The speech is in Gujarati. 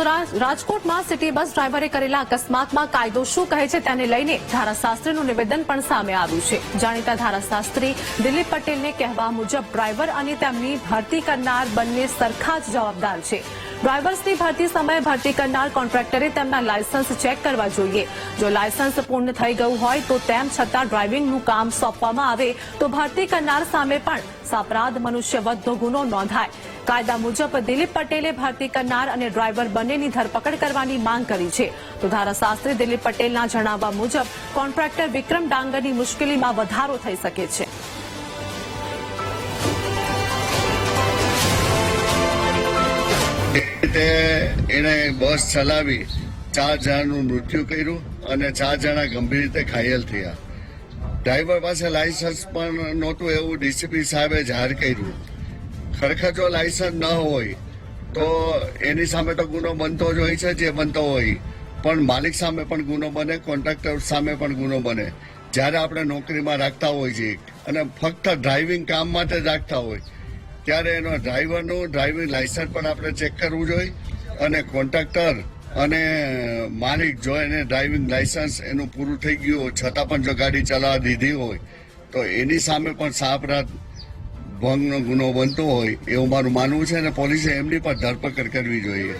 તો રાજકોટમાં સિટી બસ ડ્રાઈવરે કરેલા અકસ્માતમાં કાયદો શું કહે છે તેને લઈને ધારાશાસ્ત્રીનું નિવેદન પણ સામે આવ્યું છે. જાણીતા ધારાશાસ્ત્રી દિલીપ પટેલને કહેવા મુજબ ડ્રાઈવર અને તેમની ભરતી કરનાર બંને સરખા જ જવાબદાર છે. ડ્રાઈવર્સની ભરતી સમયે ભરતી કરનાર કોન્ટ્રાક્ટરે તેમના લાયસન્સ ચેક કરવા જોઈએ. જો લાયસન્સ પૂર્ણ થઈ ગયું હોય તો તેમ છતાં ડ્રાઇવિંગનું કામ સોંપવામાં આવે તો ભરતી કરનાર સામે પણ સાપરાધ મનુષ્ય વધનો ગુનો નોંધાય. કાયદા મુજબ દિલીપ પટેલે ભરતી કરનાર અને ડ્રાઈવર બંનેની ધરપકડ કરવાની માંગ કરી છે. તો ધારાશાસ્ત્રી દિલીપ પટેલના જણાવવા મુજબ કોન્ટ્રાક્ટર વિક્રમ ડાંગરની મુશ્કેલીમાં વધારો થઈ શકે છે. એણે બસ ચલાવી ચાર જણાનું મૃત્યુ કર્યું અને ચાર જણા ગંભીર રીતે ઘાયલ થયા. ડ્રાઈવર પાસે લાયસન્સ પણ નહોતું એવું ડીસીપી સાહેબે જાહેર કર્યું. ખરેખર જો લાયસન્સ ન હોય તો એની સામે તો ગુનો બનતો જ હોય છે જે બનતો હોય. પણ માલિક સામે પણ ગુનો બને, કોન્ટ્રાક્ટર સામે પણ ગુનો બને. જ્યારે આપણે નોકરીમાં રાખતા હોય છીએ અને ફક્ત ડ્રાઇવિંગ કામ માટે રાખતા હોય, ત્યારે એનો ડ્રાઈવરનું ડ્રાઇવિંગ લાયસન્સ પણ આપણે ચેક કરવું જોઈએ. અને કોન્ટ્રાક્ટર અને માલિક જો એને ડ્રાઇવિંગ લાયસન્સ એનું પૂરું થઈ ગયું હોય, છતાં પણ જો ગાડી ચલાવવા દીધી હોય, તો એની સામે પણ સાપરાત ભંગનો ગુનો બનતો હોય એવું મારું માનવું છે અને પોલીસે એમની પણ ધરપકડ કરવી જોઈએ.